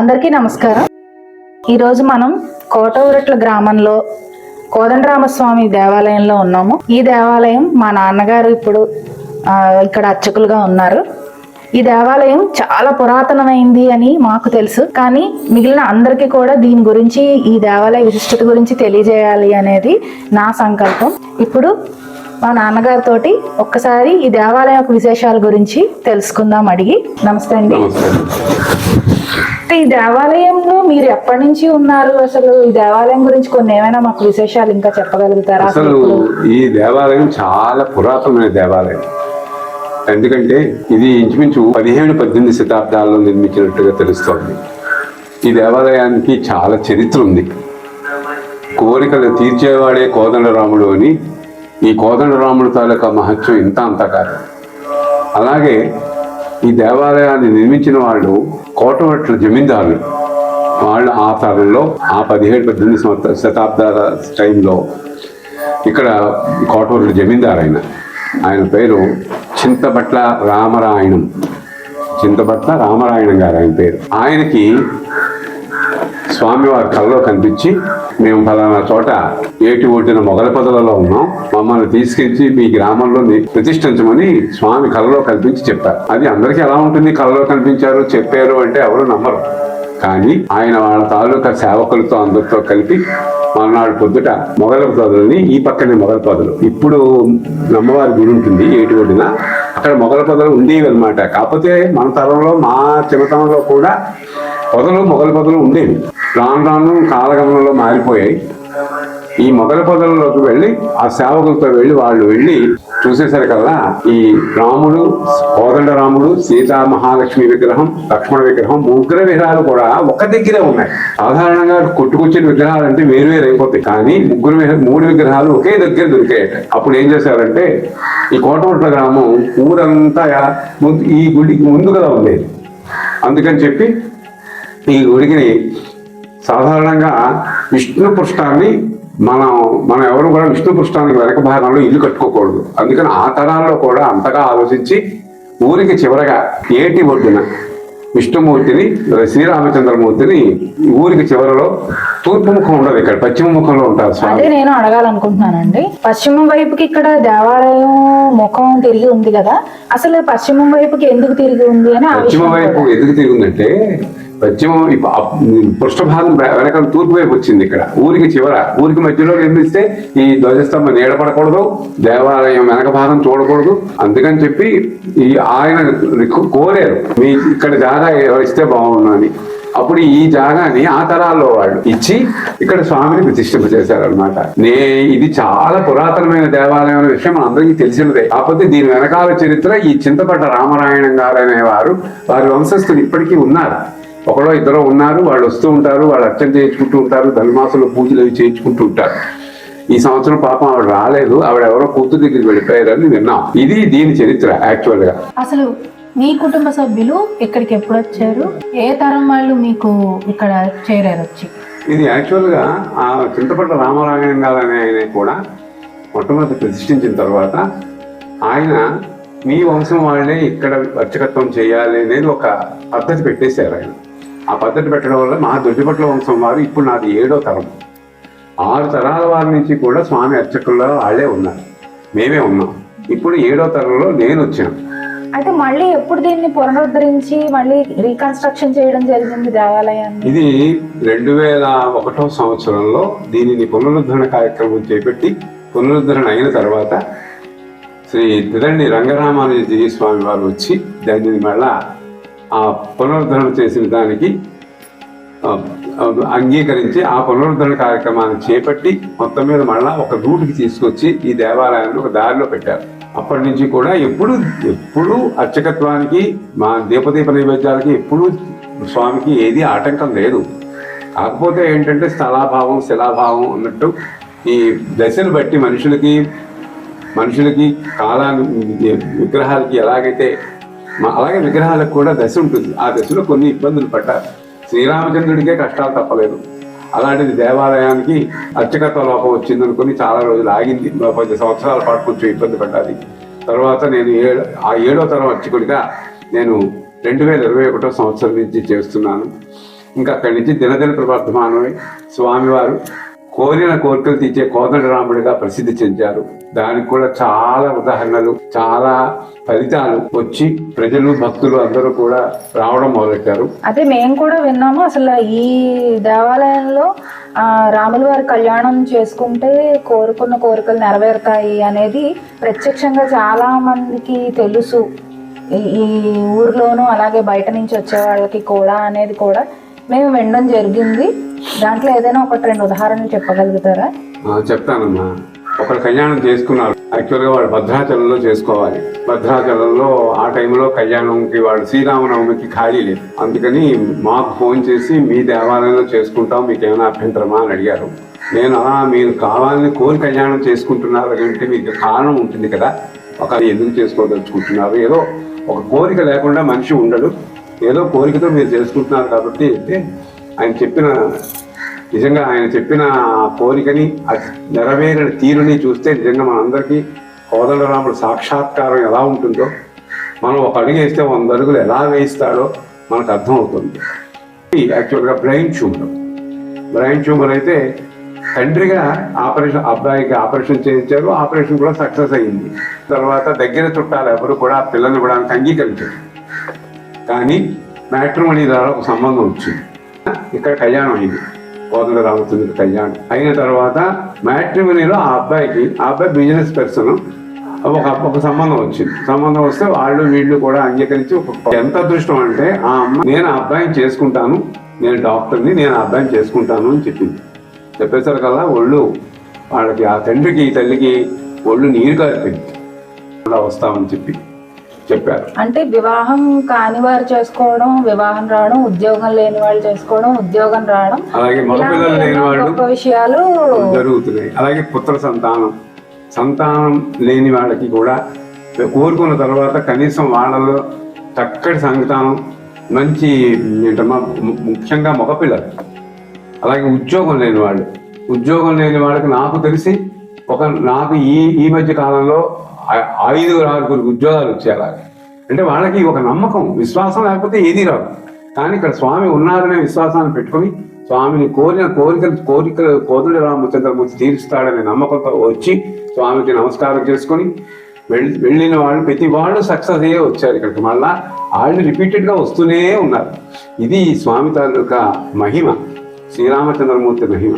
అందరికీ నమస్కారం. ఈరోజు మనం కోటవురట్ల గ్రామంలో కోదండరామస్వామి దేవాలయంలో ఉన్నాము. ఈ దేవాలయం మా నాన్నగారు ఇప్పుడు ఇక్కడ అర్చకులుగా ఉన్నారు. ఈ దేవాలయం చాలా పురాతనమైంది అని మాకు తెలుసు. కానీ మిగిలిన అందరికీ కూడా దీని గురించి ఈ దేవాలయ విశిష్టత గురించి తెలియజేయాలి అనేది నా సంకల్పం. ఇప్పుడు మా నాన్నగారితోటి ఒక్కసారి ఈ దేవాలయం యొక్క విశేషాల గురించి తెలుసుకుందాం అడిగి. నమస్తే అండి. ఈ దేవాలయంలో మీరు ఎప్పటి నుంచి ఉన్నారు? అసలు ఈ దేవాలయం గురించి కొన్ని ఏమైనా మాకు విశేషాలు ఇంకా చెప్పగలుగుతారా? అసలు ఈ దేవాలయం చాలా పురాతనమైన దేవాలయం. ఎందుకంటే ఇది ఇంచుమించు పదిహేడు పద్దెనిమిది శతాబ్దాల్లో నిర్మించినట్టుగా తెలుస్తోంది. ఈ దేవాలయానికి చాలా చరిత్ర ఉంది. కోరికలు తీర్చేవాడే కోదండరాముడు అని ఈ కోదండరాముడు తాలూకా మహత్యం ఇంత అంతకారు. అలాగే ఈ దేవాలయాన్ని నిర్మించిన వాళ్ళు కోటవట్ల జమీందారులు. వాళ్ళు ఆ తరంలో ఆ పదిహేడు పద్దెనిమిది సంవత్సర శతాబ్దాల టైంలో ఇక్కడ కోటవట్ల జమీందారు ఆయన ఆయన పేరు చింతబట్ల రామరాయణం. చింతబట్ల రామరాయణం గారు ఆయన పేరు. ఆయనకి స్వామివారి కళ్ళలో కనిపించి మేము ఫలానా చోట ఏటి ఒడ్డిన మొగల పొదలలో ఉన్నాం. మమ్మల్ని తీసుకెళ్ళి మీ గ్రామంలో ప్రతిష్ఠించమని స్వామి కళలో కల్పించి చెప్పారు. అది అందరికీ ఎలా ఉంటుంది? కళలో కనిపించారు చెప్పారు అంటే ఎవరు నమ్మరు. కానీ ఆయన వాళ్ళ తాలూకా సేవకులతో అందరితో కలిపి మర్నాడు పొద్దుట మొగల పదులని ఈ పక్కనే మొగల పొదలు. ఇప్పుడు నమ్మవారి గుడి ఉంటుంది ఏటి ఒడ్డిన. అక్కడ మొగల పొదలు ఉండేవి అనమాట కాకపోతే మన తరంలో మా చిన్నతనంలో కూడా పొదలు మొగల పొదలు ఉండేవి. రాను రాను కాలగమనంలో మారిపోయాయి. ఈ మొగల పొదలలోకి వెళ్ళి ఆ సేవకులతో వెళ్ళి వాళ్ళు వెళ్ళి చూసేసరికల్లా ఈ రాముడు కోదండ రాముడు సీతా మహాలక్ష్మి విగ్రహం లక్ష్మణ విగ్రహం ముగ్గురు విగ్రహాలు కూడా ఒక దగ్గరే ఉన్నాయి. సాధారణంగా కొట్టుకొచ్చిన విగ్రహాలు అంటే వేరు వేరు అయిపోతాయి. కానీ ముగ్గురు విగ్రహ- మూడు విగ్రహాలు ఒకే దగ్గర దొరికాయట అప్పుడు ఏం చేశారంటే ఈ కోటముట్ల గ్రామం ఊరంతా ఈ గుడికి ముందు కదా ఉండేది. అందుకని చెప్పి ఈ గుడికి సాధారణంగా విష్ణు పృష్ఠాన్ని మనం మనం ఎవరు కూడా విష్ణు పృష్ఠానికి వెనక భాగంలో ఇల్లు కట్టుకోకూడదు. అందుకని ఆ తరాల్లో కూడా అంతగా ఆలోచించి ఊరికి చివరగా ఏటి ఒడ్డున విష్ణుమూర్తిని శ్రీరామచంద్రమూర్తిని ఊరికి చివరలో తూర్పు ముఖం ఉండదు ఇక్కడ పశ్చిమ ముఖంలో ఉంటారు స్వామి. అదే నేను అడగాలనుకుంటున్నానండి. పశ్చిమం వైపుకి ఇక్కడ దేవాలయం ముఖం తిరిగి ఉంది కదా అసలు పశ్చిమం వైపుకి ఎందుకు తిరిగి ఉంది అని పశ్చిమ వైపు ఎందుకు తిరిగిందంటే పశ్చిమం పృష్ఠభాగం వెనకాల తూర్పు వైపు వచ్చింది ఇక్కడ. ఊరికి చివర ఊరికి మధ్యలో నిర్మిస్తే ఈ ధ్వజస్తంభం నీడపడకూడదు దేవాలయం వెనక భాగం చూడకూడదు. అందుకని చెప్పి ఈ ఆయన కోరారు మీ ఇక్కడ జాగా ఇస్తే బాగుండు అని. అప్పుడు ఈ జాగాని ఆ తరాల్లో వాళ్ళు ఇచ్చి ఇక్కడ స్వామిని ప్రతిష్ఠింప చేశారనమాట నే ఇది చాలా పురాతనమైన దేవాలయం అనే విషయం అందరికీ తెలిసినదే. కాకపోతే దీని వెనకాల చరిత్ర ఈ చింతపడ్డ రామరాయణం గారు అనేవారు వారి వంశస్థులు ఇప్పటికీ ఉన్నారు. ఒకడో ఇద్దరు ఉన్నారు వాళ్ళు వస్తూ ఉంటారు వాళ్ళు అర్చన చేయించుకుంటూ ఉంటారు ధనుమాసంలో పూజలు అవి చేయించుకుంటూ ఉంటారు. ఈ సంవత్సరం పాపం ఆవిడ రాలేదు ఆవిడ ఎవరో కూతురు దగ్గరికి వెళ్ళిపోయారని విన్నాం. ఇది దీని చరిత్ర యాక్చువల్గా. అసలు మీ కుటుంబ సభ్యులు ఇక్కడికి ఎప్పుడు వచ్చారు? ఏ తరం వాళ్ళు మీకు ఇక్కడ చేరారు వచ్చి? ఇది యాక్చువల్గా ఆ చింతపట్ల రామరాయణం గారు అనే ఆయన కూడా మొట్టమొదటి ప్రతిష్ఠించిన తర్వాత ఆయన మీ వంశం వాళ్ళే ఇక్కడ అర్చకత్వం చేయాలి అనేది ఒక పద్ధతి పెట్టేశారు ఆయన. ఆ పద్ధతి పెట్టడం వల్ల మా దొడ్డిపట్ల వంశం వారు ఇప్పుడు నాది ఏడో తరం. ఆరు తరాల వారి నుంచి కూడా స్వామి అర్చకుల్లో వాళ్ళే ఉన్నారు. మేమే ఉన్నాం. ఇప్పుడు ఏడో తరంలో నేను వచ్చాను. అయితే మళ్ళీ ఎప్పుడు దీన్ని పునరుద్ధరించి మళ్ళీ రీకన్స్ట్రక్షన్ చేయడం జరిగింది దేవాలయాన్ని? ఇది రెండు వేల ఒకటో సంవత్సరంలో దీనిని పునరుద్ధరణ కార్యక్రమం చేపట్టి పునరుద్ధరణ అయిన తర్వాత శ్రీ తిరండి రంగరామానుజీ స్వామి వారు వచ్చి దానిని మళ్ళా ఆ పునరుద్ధరణ చేసిన దానికి అంగీకరించి ఆ పునరుద్ధరణ కార్యక్రమాన్ని చేపట్టి మొత్తం మీద మళ్ళా ఒక రూట్కి తీసుకొచ్చి ఈ దేవాలయాన్ని ఒక దారిలో పెట్టారు. అప్పటి నుంచి కూడా ఎప్పుడు ఎప్పుడు అర్చకత్వానికి మా దీపదీప నైవేద్యాలకి ఎప్పుడు స్వామికి ఏది ఆటంకం లేదు. కాకపోతే ఏంటంటే స్థలాభావం శిలాభావం అన్నట్టు ఈ దశను బట్టి మనుషులకి మనుషులకి కాలాన్ని విగ్రహాలకి ఎలాగైతే అలాగే విగ్రహాలకు కూడా దశ ఉంటుంది. ఆ దశలో కొన్ని ఇబ్బందులు పడ్డారు శ్రీరామచంద్రుడికే కష్టాలు తప్పలేదు. అలాంటిది దేవాలయానికి అర్చకత్వ లోపం వచ్చిందనుకుని చాలా రోజులు ఆగింది. పది సంవత్సరాల పాటు కొంచెం ఇబ్బంది పడ్డది. తర్వాత నేను ఏడు ఆ ఏడో తరం అర్చకుడిగా నేను రెండు వేల ఇరవై ఒకటో సంవత్సరం నుంచి చేస్తున్నాను. ఇంకా అక్కడి నుంచి దినదిన ప్రవర్ధమానమై స్వామివారు కోరిన కోరికలు తీర్చే కోదండరాముడిగా ప్రసిద్ధి చెందారు. దానికి కూడా చాలా ఉదాహరణలు చాలా ఫలితాలు వచ్చి ప్రజలు భక్తులు అందరూ కూడా రావడం మొదలెట్టారు అదే మేము కూడా విన్నాము అసలు ఈ దేవాలయంలో ఆ, రాముల వారి కళ్యాణం చేసుకుంటే కోరుకున్న కోరికలు నెరవేరుతాయి అనేది ప్రత్యక్షంగా చాలా మందికి తెలుసు. ఈ ఈ ఊర్లోనూ అలాగే బయట నుంచి వచ్చే వాళ్ళకి కూడా అనేది కూడా మేము వినడం జరిగింది. దాంట్లో ఏదైనా ఒకటి రెండు ఉదాహరణలు చెప్పగలుగుతారా? చెప్తానమ్మా. ఒకరు కళ్యాణం చేసుకున్నారు. యాక్చువల్గా వాడు భద్రాచలంలో చేసుకోవాలి. భద్రాచలంలో ఆ టైంలో కళ్యాణంకి వాడు శ్రీరామనవమికి ఖాళీ లేదు. అందుకని మాకు ఫోన్ చేసి మీ దేవాలయంలో చేసుకుంటాం మీకు ఏమైనా అభ్యంతరమా అని అడిగారు. నేను అలా మీరు కావాలని కోరి కళ్యాణం చేసుకుంటున్నారు అంటే మీకు కారణం ఉంటుంది కదా. ఒక ఎందుకు చేసుకోదలుచుకుంటున్నారు? ఏదో ఒక కోరిక లేకుండా మనిషి ఉండడు. ఏదో కోరికతో మీరు చేసుకుంటున్నారు కాబట్టి అంటే ఆయన చెప్పిన నిజంగా ఆయన చెప్పిన కోరికని నెరవేరిన తీరుని చూస్తే నిజంగా మనందరికీ కోదండరాముడు సాక్షాత్కారం ఎలా ఉంటుందో మనం ఒక అడుగు వేస్తే వంద అడుగులు ఎలా వేయిస్తాడో మనకు అర్థమవుతుంది. యాక్చువల్గా బ్రెయిన్ ట్యూమర్. బ్రెయిన్ ట్యూమర్ అయితే తండ్రిగా ఆపరేషన్ అబ్బాయికి ఆపరేషన్ చేయించారు ఆపరేషన్ కూడా సక్సెస్ అయ్యింది. తర్వాత దగ్గర చుట్టాలు ఎవరు కూడా పిల్లల్ని కూడా అంగీకరించారు. కానీ మ్యాట్రిమోనీ ద్వారా ఒక సంబంధం వచ్చింది. ఇక్కడ కళ్యాణం అయింది. కోదండ రామచంద్ర కళ్యాణం. అయిన తర్వాత మ్యాట్రిమనీలో ఆ అబ్బాయికి ఆ అబ్బాయి బిజినెస్ పర్సన్. ఒక ఒక సంబంధం వచ్చింది. సంబంధం వస్తే వాళ్ళు వీళ్ళు కూడా అంగీకరించి ఒక ఎంత అదృష్టం అంటే ఆ అమ్మ నేను ఆ అబ్బాయిని చేసుకుంటాను. నేను డాక్టర్ని నేను ఆ అబ్బాయిని చేసుకుంటాను అని చెప్పింది. చెప్పేసరి కల్లా ఒళ్ళు వాళ్ళకి ఆ తండ్రికి ఈ తల్లికి ఒళ్ళు నీరు కారిపోయింది అలా వస్తామని చెప్పి చెప్పారు. అంటే వివాహం కాని వారు చేసుకోవడం వివాహం రావడం ఉద్యోగం లేని వాళ్ళు చేసుకోవడం ఉద్యోగం రావడం. అలాగే మగపిల్లలు లేని వాళ్ళు గొప్ప విషయాలు జరుగుతున్నాయి. అలాగే పుత్ర సంతానం. సంతానం లేని వాళ్ళకి కూడా కోరుకున్న తర్వాత కనీసం వాళ్ళలో చక్కటి సంతానం మంచి ఏంటమ్మా ముఖ్యంగా మగపిల్లలు అలాగే ఉద్యోగం లేని వాళ్ళు. ఉద్యోగం లేని వాళ్ళకి నాకు తెలిసి ఒక నాకు ఈ ఈ మధ్య కాలంలో ఐదుగురు ఆరుగురు ఉద్యోగాలు వచ్చేలాగా అంటే వాళ్ళకి ఒక నమ్మకం విశ్వాసం లేకపోతే ఏది రాదు. కానీ ఇక్కడ స్వామి ఉన్నారనే విశ్వాసాన్ని పెట్టుకొని స్వామిని కోరిన కోరికలు కోరికలు కోదుల రామచంద్రమూర్తి తీరుస్తాడనే నమ్మకంతో వచ్చి స్వామికి నమస్కారం చేసుకొని వెళ్ళి వెళ్ళిన వాళ్ళు ప్రతి వాళ్ళు సక్సెస్ అయ్యే వచ్చారు ఇక్కడికి. మళ్ళా వాళ్ళు రిపీటెడ్గా వస్తూనే ఉన్నారు. ఇది స్వామి స్వామి తాలూకా మహిమ శ్రీరామచంద్రమూర్తి మహిమ.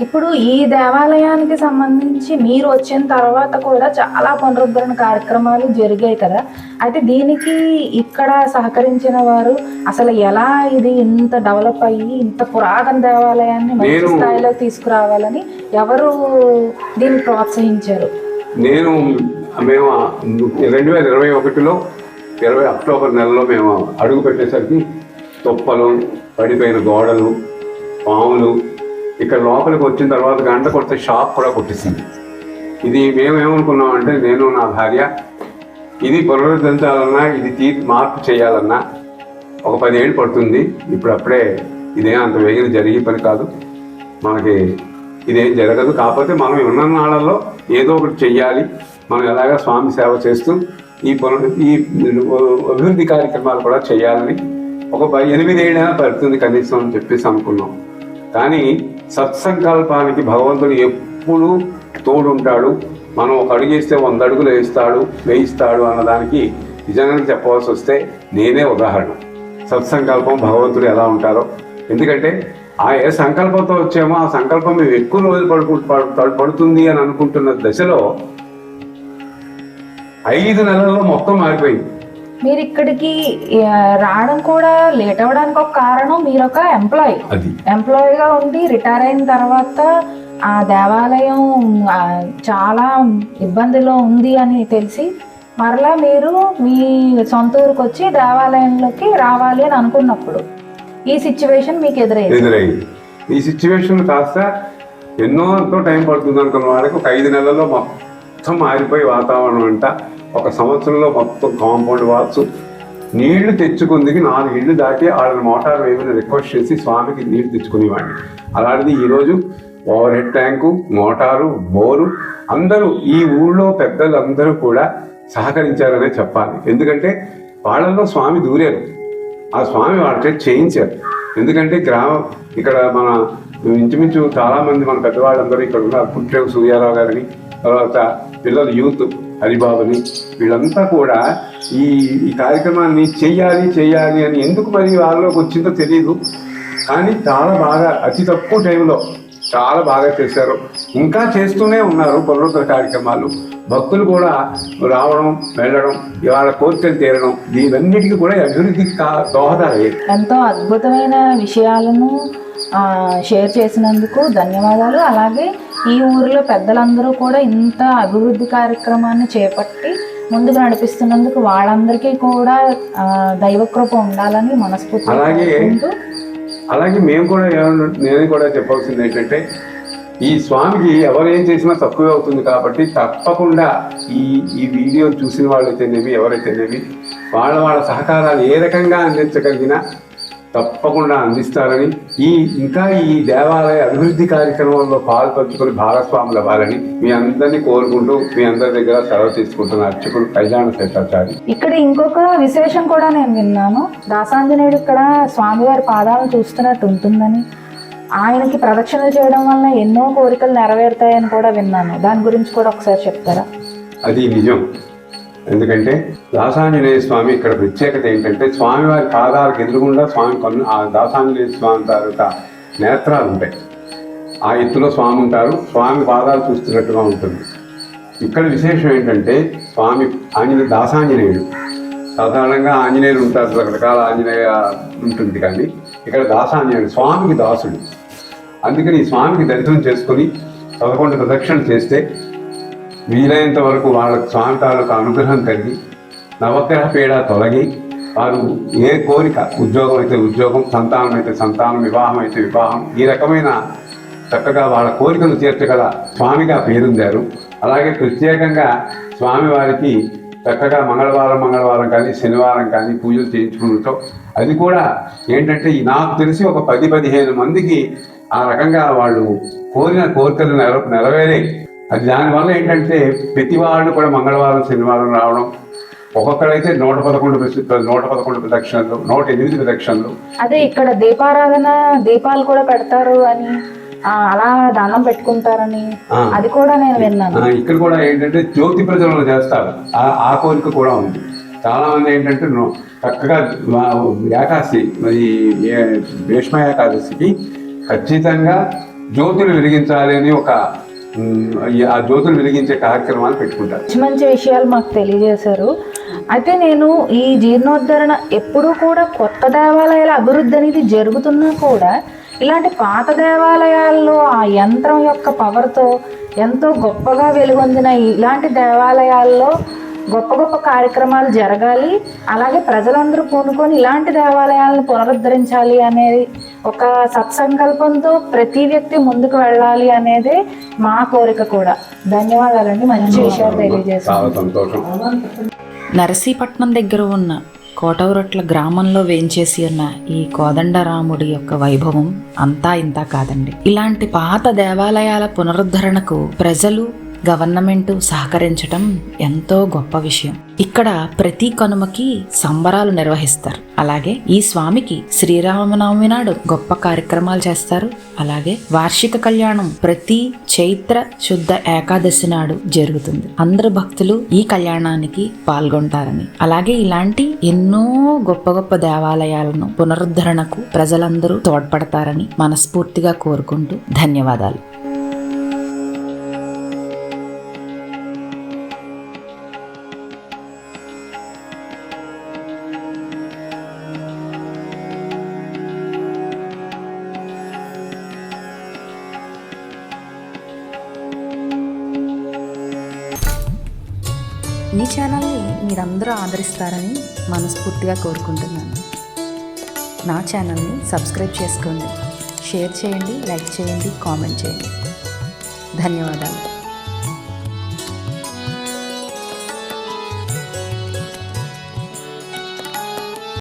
ఇప్పుడు ఈ దేవాలయానికి సంబంధించి మీరు వచ్చిన తర్వాత కూడా చాలా పునరుద్ధరణ కార్యక్రమాలు జరిగాయి కదా. అయితే దీనికి ఇక్కడ సహకరించిన వారు అసలు ఎలా ఇది ఇంత డెవలప్ అయ్యి ఇంత పురాతన దేవాలయాన్ని మంచి స్థాయిలో తీసుకురావాలని ఎవరు దీన్ని ప్రోత్సహించారు? నేను మేము రెండు వేల ఇరవై ఒకటిలో ఇరవై అక్టోబర్ నెలలో మేము అడుగు పెట్టేసరికి తొప్పలు పడిపోయిన గోడలు పాములు ఇక్కడ లోపలికి వచ్చిన తర్వాత గంట కొడితే షాక్ కూడా కొట్టేసింది. ఇది మేమేమనుకున్నామంటే నేను నా భార్య ఇది పునరుద్ధరించాలన్నా ఇది తీ మార్పు చేయాలన్నా ఒక పదేళ్ళు పడుతుంది. ఇప్పుడు అప్పుడే ఇదేం అంత వేగిన జరిగే పని కాదు. మనకి ఇదేం జరగదు. కాకపోతే మనం ఉన్న నాళ్ళల్లో ఏదో ఒకటి చెయ్యాలి. మనం ఎలాగా స్వామి సేవ చేస్తూ ఈ పునరు ఈ అభివృద్ధి కార్యక్రమాలు కూడా చేయాలని ఒక ప- ఎనిమిదేళ్ళైనా పడుతుంది కనీసం అని చెప్పేసి అనుకున్నాం. కానీ సత్సంకల్పానికి భగవంతుడు ఎప్పుడూ తోడుంటాడు. మనం ఒక అడుగు వేస్తే వంద అడుగులు వేస్తాడు వేయిస్తాడు అన్నదానికి నిజంగా చెప్పవలసి వస్తే నేనే ఉదాహరణ. సత్సంకల్పం భగవంతుడు ఎలా ఉంటారో. ఎందుకంటే ఆ ఏ సంకల్పంతో వచ్చామో ఆ సంకల్పం మేము ఎక్కువ రోజులు పడుకు పడు- పడుతుంది అని అనుకుంటున్న దశలో ఐదు నెలల్లో మొత్తం మారిపోయింది. మీరు ఇక్కడికి రావడం కూడా లేట్ అవ్వడానికి ఒక కారణం మీరు ఒక ఎంప్లాయీ ఎంప్లాయీగా ఉండి రిటైర్ అయిన తర్వాత ఆ దేవాలయం చాలా ఇబ్బందిలో ఉంది అని తెలిసి మరలా మీరు మీ సొంత ఊరికి వచ్చి దేవాలయంలోకి రావాలి అని అనుకున్నప్పుడు ఈ సిచ్యువేషన్ మీకు ఎదురైంది. ఎదురైంది. ఈ సిచ్యువేషన్ కాస్త ఎన్నో ఎంతో టైం పడుతుంది అనుకున్న వాళ్ళకి ఒక ఐదు నెలల్లో మొత్తం మారిపోయి వాతావరణం అంట ఒక సంవత్సరంలో మొత్తం కాంపౌండ్ వాల్స్ నీళ్ళు తెచ్చుకుందికి నాలుగు ఇళ్ళు దాటి వాళ్ళని మోటార్ వేయమని రిక్వెస్ట్ చేసి స్వామికి నీళ్ళు తెచ్చుకునేవాడిని. అలాంటిది ఈరోజు overhead tank motor bore అందరూ ఈ ఊళ్ళో పెద్దలు అందరూ కూడా సహకరించారనే చెప్పాలి. ఎందుకంటే వాళ్ళల్లో స్వామి దూరారు. ఆ స్వామి వాళ్ళ చేయించారు. ఎందుకంటే గ్రామం ఇక్కడ మన ఇంచుమించు చాలామంది మన పెద్దవాళ్ళందరూ ఇక్కడ ఉన్న పుట్టేవు సూర్యారావు గారిని తర్వాత పిల్లలు యూత్ హరిబాబుని. వీళ్ళంతా కూడా ఈ ఈ కార్యక్రమాన్ని చేయాలి చేయాలి అని ఎందుకు మరి వాళ్ళలోకి వచ్చిందో తెలియదు కానీ చాలా బాగా అతి తక్కువ టైంలో చాలా బాగా చేశారు. ఇంకా చేస్తూనే ఉన్నారు పునరుద్ధర కార్యక్రమాలు. భక్తులు కూడా రావడం వెళ్ళడం ఇవాళ కోరికలు తీరడం దీవన్నిటికీ కూడా అభివృద్ధికి కా- ఎంతో అద్భుతమైన విషయాలను షేర్ చేసినందుకు ధన్యవాదాలు. అలాగే ఈ ఊరిలో పెద్దలందరూ కూడా ఇంత అభివృద్ధి కార్యక్రమాన్ని చేపట్టి ముందుకు నడిపిస్తున్నందుకు వాళ్ళందరికీ కూడా దైవకృప ఉండాలని మనస్ఫూర్తిగా అలాగే అలాగే మేము కూడా నేను కూడా చెప్పాల్సింది ఏంటంటే ఈ స్వామికి ఎవరు ఏం చేసినా తక్కువే అవుతుంది కాబట్టి తప్పకుండా ఈ ఈ వీడియో చూసిన వాళ్ళైతేనేమి ఎవరైతేనేమి వాళ్ళ వాళ్ళ సహకారాలు ఏ రకంగా అందించగలిగినా తప్పకుండా అందిస్తారని ఈ ఇంకా ఈ దేవాలయ అభివృద్ధి కార్యక్రమంలో పాల్పంచుకొని భాగస్వాములు అవ్వాలని మీ అందరినీ కోరుకుంటూ మీ అందరి దగ్గర సెలవు తీసుకుంటున్న అర్చకుడు కళ్యాణ శేషాచారి. ఇక్కడ ఇంకొక విశేషం కూడా నేను విన్నాను. దాసాంజనేయుడు ఇక్కడ స్వామివారి పాదాలను చూస్తున్నట్టు ఉంటుందని. ఆయనకి ప్రదక్షిణలు చేయడం వల్ల ఎన్నో కోరికలు నెరవేరుతాయని కూడా విన్నాను. దాని గురించి కూడా ఒకసారి చెప్తారా? అది నిజం. ఎందుకంటే దాసాంజనేయ స్వామి ఇక్కడ ప్రత్యేకత ఏంటంటే స్వామివారి పాదాలకు ఎదురుగుండా స్వామి కన్ను ఆ దాసాంజనేయ స్వామి తాలూకా నేత్రాలు ఉంటాయి. ఆ ఎత్తులో స్వామి ఉంటారు. స్వామి పాదాలు చూస్తున్నట్టుగా ఉంటుంది. ఇక్కడ విశేషం ఏంటంటే స్వామి ఆంజనేయ దాసాంజనేయుడు. సాధారణంగా ఆంజనేయులు ఉంటారు. రకరకాల ఆంజనేయ ఉంటుంది కానీ ఇక్కడ దాసాంజనేయుడు స్వామికి దాసుడు. అందుకని ఈ స్వామికి దర్శనం చేసుకొని పదకొండు ప్రదక్షిణలు చేస్తే వీలైనంత వరకు వాళ్ళ స్వామి అనుగ్రహం కలిగి నవగ్రహ పీడ తొలగి వారు ఏ కోరిక ఉద్యోగం అయితే ఉద్యోగం సంతానం అయితే సంతానం వివాహం అయితే వివాహం ఈ రకమైన చక్కగా వాళ్ళ కోరికలు తీర్చగల స్వామిగా పేరుందారు. అలాగే ప్రత్యేకంగా స్వామివారికి చక్కగా మంగళవారం మంగళవారం కానీ శనివారం కానీ పూజలు చేయించుకుంటూ అది కూడా ఏంటంటే నాకు తెలిసి ఒక పది పదిహేను మందికి ఆ రకంగా వాళ్ళు కోరిన కోరికలు నెర నెరవేరే అది దానివల్ల ఏంటంటే ప్రతి వాళ్ళు కూడా మంగళవారం శనివారం రావడం. ఒక్కొక్కరైతే నూట పదకొండు నూట పదకొండు ప్రదక్షిణలు నూట ఎనిమిది ప్రదక్షిణలు. అదే ఇక్కడ దీపారాధన దీపాలు కూడా పెడతారు అని అలా దండం పెట్టుకుంటారని. అది కూడా నేను విన్నాను. ఇక్కడ కూడా ఏంటంటే జ్యోతి ప్రజలను చేస్తారు. ఆ- ఆ కోరిక కూడా ఉంది. చాలా మంది ఏంటంటే చక్కగా ఏకాదశి మరి భీష్మ ఏకాదశికి ఖచ్చితంగా జ్యోతులు వెలిగించాలి అని ఒక ఆ జ్యోతులు వెలిగించే కార్యక్రమాలు పెట్టుకుంటారు. మంచి మంచి విషయాలు మాకు తెలియజేశారు. అయితే నేను ఈ జీర్ణోద్ధరణ ఎప్పుడూ కూడా కొత్త దేవాలయాల అభివృద్ధి అనేది జరుగుతున్నా కూడా ఇలాంటి పాత దేవాలయాల్లో ఆ యంత్రం యొక్క పవర్తో ఎంతో గొప్పగా వెలుగొందిన ఇలాంటి దేవాలయాల్లో గొప్ప గొప్ప కార్యక్రమాలు జరగాలి. అలాగే ప్రజలందరూ పూనుకొని ఇలాంటి దేవాలయాలను పునరుద్ధరించాలి అనేది ఒక సత్సంకల్పంతో ప్రతి వ్యక్తి ముందుకు వెళ్ళాలి అనేది మా కోరిక కూడా. ధన్యవాదాలండి. మంచి విషయాలు సంతోషం. నరసీపట్నం దగ్గర ఉన్న కోటవరట్ల గ్రామంలో వేంచేసి ఉన్న ఈ కోదండరాముడి యొక్క వైభవం అంతా ఇంతా కాదండి. ఇలాంటి పాత దేవాలయాల పునరుద్ధరణకు ప్రజలు గవర్నమెంట్ సహకరించటం ఎంతో గొప్ప విషయం. ఇక్కడ ప్రతి కనుమకి సంబరాలు నిర్వహిస్తారు. అలాగే ఈ స్వామికి శ్రీరామనవమి నాడు గొప్ప కార్యక్రమాలు చేస్తారు. అలాగే వార్షిక కళ్యాణం ప్రతి చైత్ర శుద్ధ ఏకాదశి నాడు జరుగుతుంది. అందరు భక్తులు ఈ కళ్యాణానికి పాల్గొంటారని. అలాగే ఇలాంటి ఎన్నో గొప్ప గొప్ప దేవాలయాలను పునరుద్ధరణకు ప్రజలందరూ తోడ్పడతారని మనస్ఫూర్తిగా కోరుకుంటూ ధన్యవాదాలు. ఈ ఛానల్ని మీరందరూ ఆదరిస్తారని మనస్ఫూర్తిగా కోరుకుంటున్నాను. నా ఛానల్ని సబ్స్క్రైబ్ చేసుకోండి. షేర్ చేయండి లైక్ చేయండి కామెంట్ చేయండి. ధన్యవాదాలు.